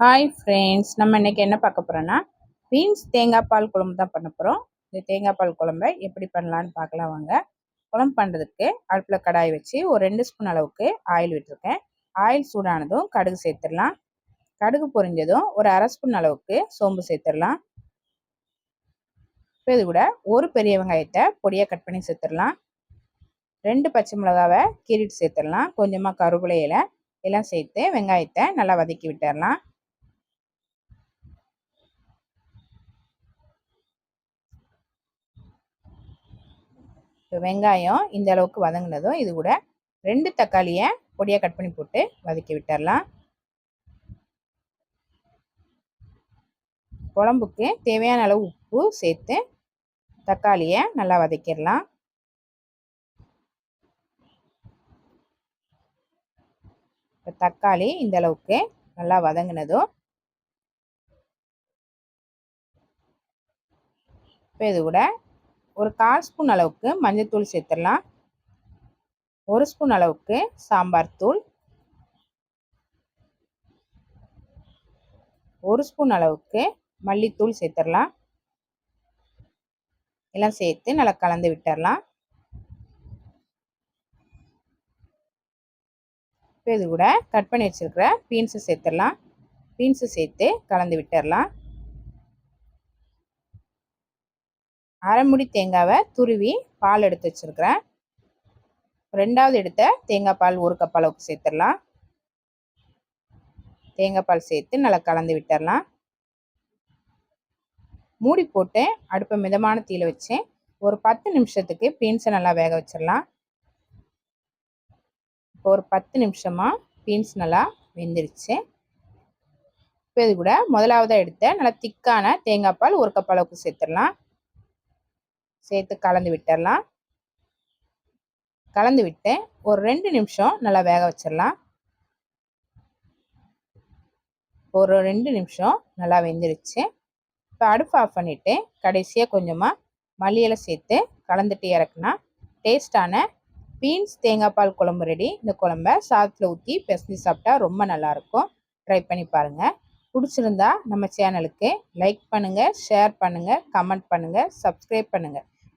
Hi friends நம்ம இன்றைக்கி என்ன பார்க்க போகிறோன்னா பீன்ஸ் தேங்காய் பால் குழம்பு தான் பண்ண போகிறோம் இந்த தேங்காய் பால் குழம்பை எப்படி பண்ணலான்னு பார்க்கலாம் வாங்க. குழம்பு பண்ணுறதுக்கு அடுப்பில் கடாய் வச்சு ஒரு ரெண்டு ஸ்பூன் அளவுக்கு ஆயில் விட்டுருக்கேன். ஆயில் சூடானதும் கடுகு சேர்த்துடலாம். கடுகு பொரிஞ்சதும் ஒரு அரை ஸ்பூன் அளவுக்கு சோம்பு சேர்த்துடலாம். இப்போ இது கூட ஒரு பெரிய வெங்காயத்தை பொடியாக கட் பண்ணி சேர்த்துடலாம். ரெண்டு பச்சை மிளகாவை கீறிட்டு சேர்த்துடலாம். கொஞ்சமாக கருவேலையில எல்லாம் சேர்த்து வெங்காயத்தை நல்லா வதக்கி விட்டுடலாம். வெங்காயம் இந்த அளவுக்கு வதங்கினதும் இது கூட ரெண்டு தக்காளியை பொடியாக கட் பண்ணி போட்டு வதக்கி விட்டுடலாம் குழம்புக்கு தேவையான அளவு உப்பு சேர்த்து தக்காளியை நல்லா வதக்கிடலாம் இப்போ தக்காளி இந்த அளவுக்கு நல்லா வதங்கினதும் இப்போ இது கூட ஒரு கால் ஸ்பூன் அளவுக்கு மஞ்சள்தூள் சேர்த்துடலாம். ஒரு ஸ்பூன் அளவுக்கு சாம்பார் தூள். ஒரு ஸ்பூன் அளவுக்கு மல்லித்தூள் சேர்த்துடலாம். எல்லாம் சேர்த்து நல்லா கலந்து விட்டுடலாம். இப்போ இது கூட கட் பண்ணி வச்சுருக்கிற பீன்ஸு சேர்த்துடலாம். பீன்ஸு சேர்த்து கலந்து விட்டுடலாம். அரைமுடி தேங்காவை துருவி பால் எடுத்து வச்சுருக்கிறேன். ரெண்டாவது எடுத்த தேங்காய் பால் ஒரு கப் அளவுக்கு சேர்த்துடலாம். தேங்காய் பால் சேர்த்து நல்லா கலந்து விட்டுடலாம். மூடி போட்டு அடுப்பை மிதமான தீயில் வச்சு ஒரு பத்து நிமிஷத்துக்கு பீன்ஸை நல்லா வேக வச்சிடலாம். இப்போ ஒரு பத்து நிமிஷமாக பீன்ஸ் நல்லா வெந்துருச்சு. இப்போ இது கூட முதலாவதாக எடுத்த நல்லா திக்கான தேங்காய் பால் ஒரு கப் அளவுக்கு சேர்த்துடலாம். சேர்த்து கலந்து விட்டுடலாம். கலந்து விட்டு ஒரு ரெண்டு நிமிஷம் நல்லா வேக வச்சிடலாம். ஒரு ரெண்டு நிமிஷம் நல்லா வெந்துருச்சு. இப்போ அடுப்பு ஆஃப் பண்ணிவிட்டு கடைசியாக கொஞ்சமாக மல்லியலை சேர்த்து கலந்துட்டு இறக்குனா டேஸ்டான பீன்ஸ் தேங்காய் பால் குழம்பு ரெடி. இந்த குழம்ப சாதத்தில் ஊற்றி பெசஞ்சு சாப்பிட்டா ரொம்ப நல்லாயிருக்கும் ட்ரை பண்ணி பாருங்கள் பிடிச்சிருந்தா நம்ம சேனலுக்கு லைக் பண்ணுங்கள் ஷேர் பண்ணுங்கள் கமெண்ட் பண்ணுங்கள் சப்ஸ்கிரைப் பண்ணுங்கள்